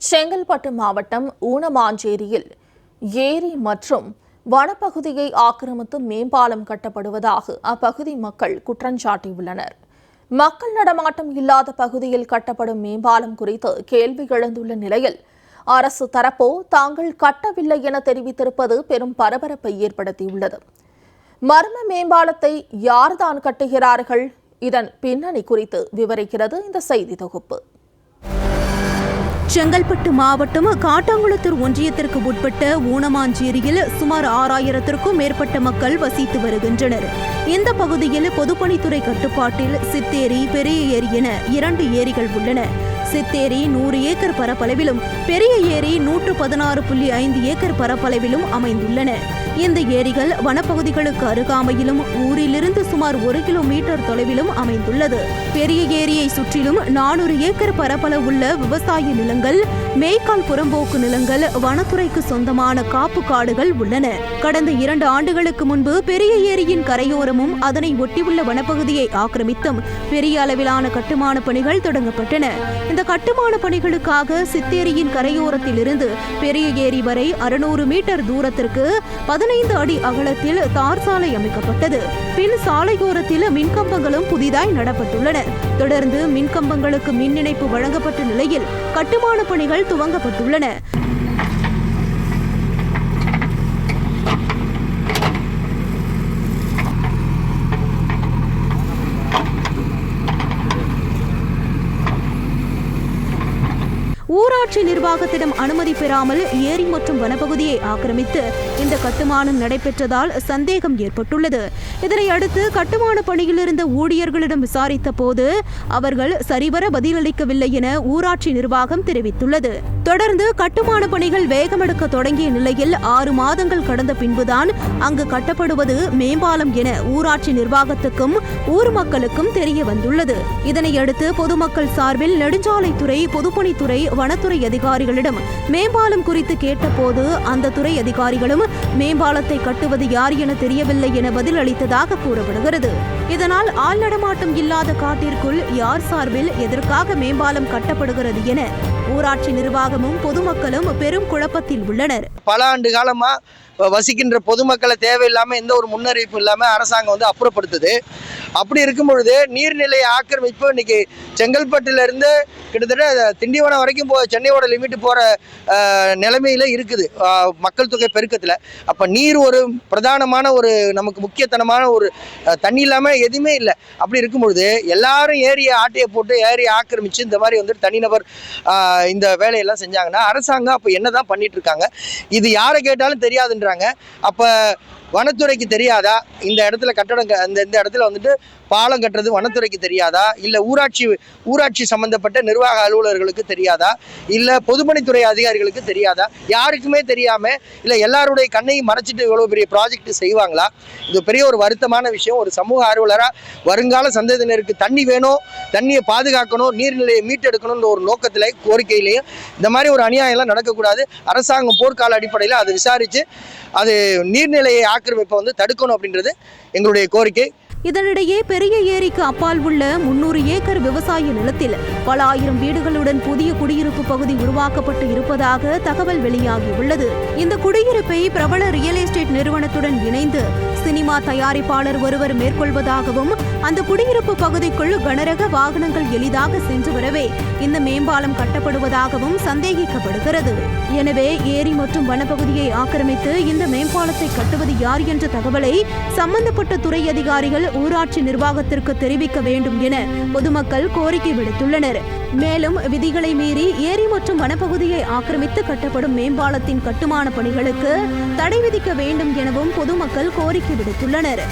செங்கல்பட்டு மாவட்டம் ஊனமாஞ்சேரியில் ஏரி மற்றும் வனப்பகுதியை ஆக்கிரமித்து மேம்பாலம் கட்டப்படுவதாக அப்பகுதி மக்கள் குற்றஞ்சாட்டியுள்ளனர் மக்கள் நடமாட்டம் இல்லாத பகுதியில் கட்டப்படும் மேம்பாலம் குறித்து கேள்வி எழுந்துள்ள நிலையில் அரசு தரப்போ தாங்கள் கட்டவில்லை என தெரிவித்திருப்பது பெரும் பரபரப்பை ஏற்படுத்தியுள்ளது. மர்ம மேம்பாலத்தை யார்தான் கட்டுகிறார்கள்? இதன் பின்னணி குறித்து விவரிக்கிறது இந்த செய்தி தொகுப்பு. செங்கல்பட்டு மாவட்டம் காட்டாங்குளத்தூர் ஒன்றியத்திற்கு உட்பட்ட ஊனமாஞ்சேரியில் சுமார் ஆறாயிரத்திற்கும் மேற்பட்ட மக்கள் வசித்து வருகின்றனர். இந்த பகுதியில் பொதுப்பணித்துறை கட்டுப்பாட்டில் சித்தேரி பெரிய ஏரி என இரண்டு ஏரிகள் உள்ளன. சித்தேரி நூறு ஏக்கர் பரப்பளவிலும் பெரிய ஏரி நூற்று பதினாறு புள்ளி ஐந்து ஏக்கர் பரப்பளவிலும் அமைந்துள்ளன. இந்த ஏரிகள் வனப்பகுதிகளுக்கு அருகாமையிலும் ஊரிலிருந்து சுமார் ஒரு கிலோமீட்டர் தொலைவிலும் அமைந்துள்ளது. பெரிய ஏரியை சுற்றிலும் நானூறு ஏக்கர் பரப்பளவுள்ள விவசாய நிலங்கள் மேய்க்கால் புறம்போக்கு நிலங்கள் வனத்துறைக்கு சொந்தமான காப்பு காடுகள் உள்ளன. கடந்த இரண்டு ஆண்டுகளுக்கு முன்பு பெரிய ஏரியின் கரையோரமும் அதனை ஒட்டியுள்ள வனப்பகுதியை ஆக்கிரமித்தும் பெரிய அளவிலான கட்டுமான பணிகள் தொடங்கப்பட்டன. இந்த கட்டுமான பணிகளுக்காக சித்தேரியின் கரையோரத்தில் இருந்து பெரிய ஏரி வரை அறுநூறு மீட்டர் தூரத்திற்கு பதினைந்து அடி அகலத்தில் தார் சாலை அமைக்கப்பட்டது. பின் சாலையோரத்தில் மின்கம்பங்களும் புதிதாய் நடப்பட்டுள்ளன. தொடர்ந்து மின்கம்பங்களுக்கு மின் இணைப்பு வழங்கப்பட்ட நிலையில் கட்டுமான பணிகள் துவங்கப்பட்டுள்ளன. ஊராட்சி நிர்வாகத்திடம் அனுமதி பெறாமல் ஏரி மற்றும் வனப்பகுதியை ஆக்கிரமித்து இந்த கட்டுமானம் நடைபெற்றதால் சந்தேகம் ஏற்பட்டுள்ளது. இதனையடுத்து கட்டுமான பணியில் இருந்த ஊழியர்களிடம் விசாரித்த போது அவர்கள் சரிவர பதிலளிக்கவில்லை என ஊராட்சி நிர்வாகம் தெரிவித்துள்ளது. தொடர்ந்து கட்டுமான பணிகள் வேகமெடுக்க தொடங்கிய நிலையில் ஆறு மாதங்கள் கடந்த பின்புதான் அங்கு கட்டப்படுவது மேம்பாலம் என ஊராட்சி நிர்வாகத்துக்கும் ஊர் மக்களுக்கும் தெரிய வந்துள்ளது இதனையடுத்து பொதுமக்கள் சார்பில் நெடுஞ்சாலைத்துறை பொதுப்பணித்துறை வனத்துறை அதிகாரிகளிடம் மேம்பாலம் குறித்து கேட்டபோது அந்த துறை அதிகாரிகளும் மேம்பாலத்தை கட்டுவது யார் என தெரியவில்லை என பதில் அளித்ததாக கூறப்படுகிறது. இதனால் ஆள் நடமாட்டம் இல்லாத காட்டிற்குள் யார் சார்பில் எதற்காக மேம்பாலம் கட்டப்படுகிறது என ஊராட்சி நிர்வாகமும் பொதுமக்களும் பெரும் குழப்பத்தில் உள்ளனர். பல ஆண்டு காலமா வசிக்கின்ற பொதுமக்களை தேவையில்லாம எந்த ஒரு முன்னறிவிப்பும் இல்லாம அரசாங்கம் வந்து அப்புறப்படுத்துது. அப்படி இருக்கும் பொழுது நீர்நிலை ஆக்கிரமிப்பு இன்னைக்கு செங்கல்பட்டுல இருந்து கிட்டத்தட்ட திண்டிவனம் வரைக்கும் போ சென்னையோட லிமிட் போற அஹ், நிலைமையில இருக்குது. மக்கள் தொகை பெருக்கத்துல. அப்ப நீர் ஒரு பிரதானமான ஒரு நமக்கு முக்கியத்தனமான ஒரு தண்ணி இல்லாம எதுவுமே இல்லை. அப்படி இருக்கும் பொழுது எல்லாரும் ஏரியை ஆட்டையை போட்டு ஏரியை ஆக்கிரமிச்சு இந்த மாதிரி வந்துட்டு தனிநபர் இந்த வேலையெல்லாம் செஞ்சாங்கன்னா அரசாங்கம் அப்போ என்னதான் பண்ணிட்டு இருக்காங்க? இது யாரை கேட்டாலும் தெரியாதுன்றாங்க அப்போ வனத்துறைக்கு தெரியாதா? இந்த இடத்துல கட்டடம் அந்த இந்த இடத்துல வந்துட்டு பாலம் கட்டுறது வனத்துறைக்கு தெரியாதா? இல்லை ஊராட்சி ஊராட்சி சம்பந்தப்பட்ட நிர்வாக அலுவலர்களுக்கு தெரியாதா? இல்லை பொதுப்பணித்துறை அதிகாரிகளுக்கு தெரியாதா? யாருக்குமே தெரியாமல் இல்லை எல்லாருடைய கண்ணையும் மறைச்சிட்டு இவ்வளோ பெரிய ப்ராஜெக்ட் செய்வாங்களா? இது பெரிய ஒரு வருத்தமான விஷயம். ஒரு சமூக ஆர்வலராக வருங்கால சந்ததியினருக்கு தண்ணி வேணும். தண்ணியை பாதுகாக்கணும் நீர்நிலையை மீட்டெடுக்கணும்ன்ற ஒரு நோக்கத்தில் கோரிக்கையிலையும் இந்த மாதிரி ஒரு அநியாயம்லாம் நடக்கக்கூடாது. அரசாங்கம் போர்க்கால அடிப்படையில் அதை விசாரித்து அது நீர்நிலையை ஆக்கிரமிப்பை வந்து தடுக்கணும் அப்படின்றது எங்களுடைய கோரிக்கை. இதனிடையே பெரிய ஏரிக்கு அப்பால் உள்ள முன்னூறு ஏக்கர் விவசாய நிலத்தில் பல ஆயிரம் வீடுகளுடன் புதிய குடியிருப்பு பகுதி உருவாக்கப்பட்டு இருப்பதாக தகவல் வெளியாகியுள்ளது இந்த குடியிருப்பை பிரபல ரியல் எஸ்டேட் நிறுவனத்துடன் இணைந்து சினிமா தயாரிப்பாளர் ஒருவர் மேற்கொள்வதாகவும் அந்த குடியிருப்பு பகுதிக்குள் கனரக வாகனங்கள் எளிதாக சென்று வரவே இந்த மேம்பாலம் கட்டப்படுவதாகவும் சந்தேகிக்கப்படுகிறது. எனவே ஏரி மற்றும் வனப்பகுதியை ஆக்கிரமித்து இந்த மேம்பாலத்தை கட்டுவது யார் என்ற தகவலை சம்பந்தப்பட்ட துறை அதிகாரிகள் ஊராட்சி நிர்வாகத்திற்கு தெரிவிக்க வேண்டும் என பொதுமக்கள் கோரிக்கை விடுத்துள்ளனர். மேலும் விதிகளை மீறி ஏரி மற்றும் வனப்பகுதியை ஆக்கிரமித்து கட்டப்படும் மேம்பாலத்தின் கட்டுமான பணிகளுக்கு தடை விதிக்க வேண்டும் எனவும் பொதுமக்கள் கோரிக்கை விடுத்துள்ளனர்.